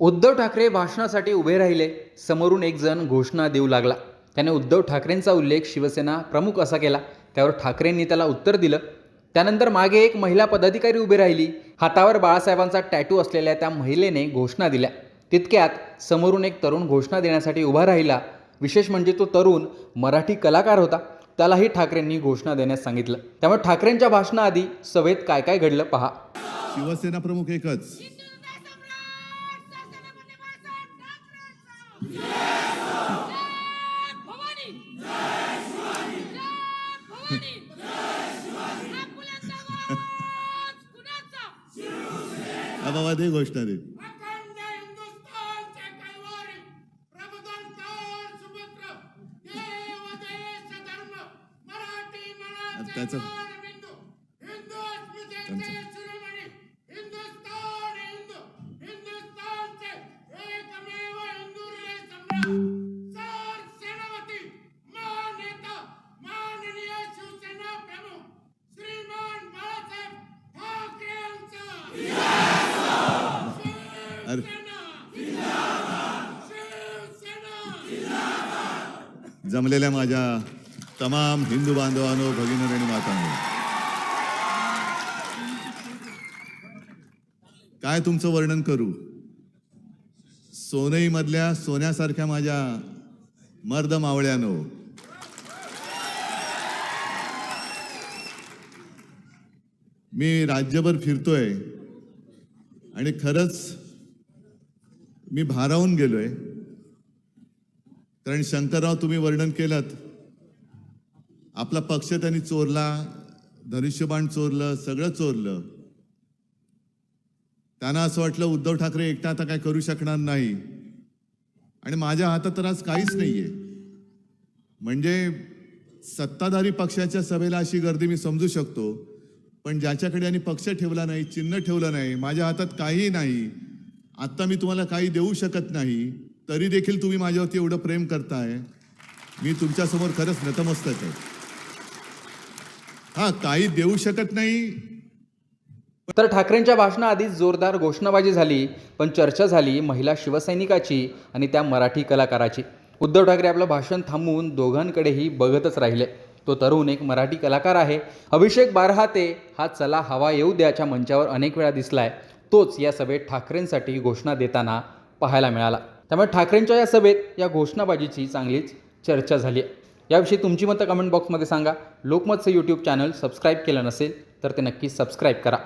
उद्धव ठाकरे भाषणासाठी उभे राहिले. समोरून एक जण घोषणा देऊ लागला. त्याने उद्धव ठाकरेंचा उल्लेख शिवसेना प्रमुख असा केला. त्यावर ठाकरेंनी त्याला उत्तर दिलं. त्यानंतर मागे एक महिला पदाधिकारी उभी राहिली. हातावर बाळासाहेबांचा टॅटू असलेल्या त्या महिलेने घोषणा दिल्या. तितक्यात समोरून एक तरुण घोषणा देण्यासाठी उभा राहिला. विशेष म्हणजे तो तरुण मराठी कलाकार होता. त्यालाही ठाकरेंनी घोषणा देण्यास सांगितलं. त्यामुळे ठाकरेंच्या भाषणाआधी सभेत काय काय घडलं पहा. शिवसेना प्रमुख एकच. बाबा दे घोषणा दे. अखंड अरे जमलेल्या माझ्या तमाम हिंदू बांधवांनो भगिनी आणि मातांनो. काय तुमचं वर्णन करू? सोनई मधल्या सोन्यासारख्या माझ्या मर्द मावळ्यानो. मी राज्यभर फिरतोय आणि खरंच मी भारावून गेलोय. कारण शंकरराव तुम्ही वर्णन केलं आपला पक्ष त्यांनी चोरला धनुष्यबाण चोरलं सगळं चोरलं. त्यांना असं वाटलं उद्धव ठाकरे एकटा आता काय करू शकणार नाही. आणि माझ्या हातात तर आज काहीच नाहीये. म्हणजे सत्ताधारी पक्षाच्या सभेला अशी गर्दी मी समजू शकतो. पण ज्याच्याकडे आणि पक्ष ठेवला नाही चिन्ह ठेवलं नाही माझ्या हातात काही नाही. आत्ता मी तुम्हाला काही देऊ शकत नाही तरी देखील तुम्ही माझ्यावरती एवढं प्रेम करताय. मी तुमच्यासमोर खरंच नतमस्तक आहे. हा काही देऊ शकत नाही. तर ठाकरेंच्या भाषणाआधीच जोरदार घोषणाबाजी झाली पण चर्चा झाली महिला शिवसैनिकाची आणि त्या मराठी कलाकाराची. उद्धव ठाकरे आपलं भाषण थांबवून दोघांकडेही बघतच राहिले. तो तरुण एक मराठी कलाकार आहे. अभिषेक बारहाते हा चला हवा येऊ द्याच्या मंचावर अनेक वेळा दिसलाय. तोच या सभेत ठाकरेंसाठी घोषणा देताना पाहायला मिळाला. त्यामुळे ठाकरेंच्या या सभेत या घोषणाबाजीची चांगलीच चर्चा झाली आहे. याविषयी तुमची मतं कमेंट बॉक्समध्ये सांगा. लोकमतचं यूट्यूब चॅनल सबस्क्राईब केलं नसेल तर ते नक्की सबस्क्राईब करा.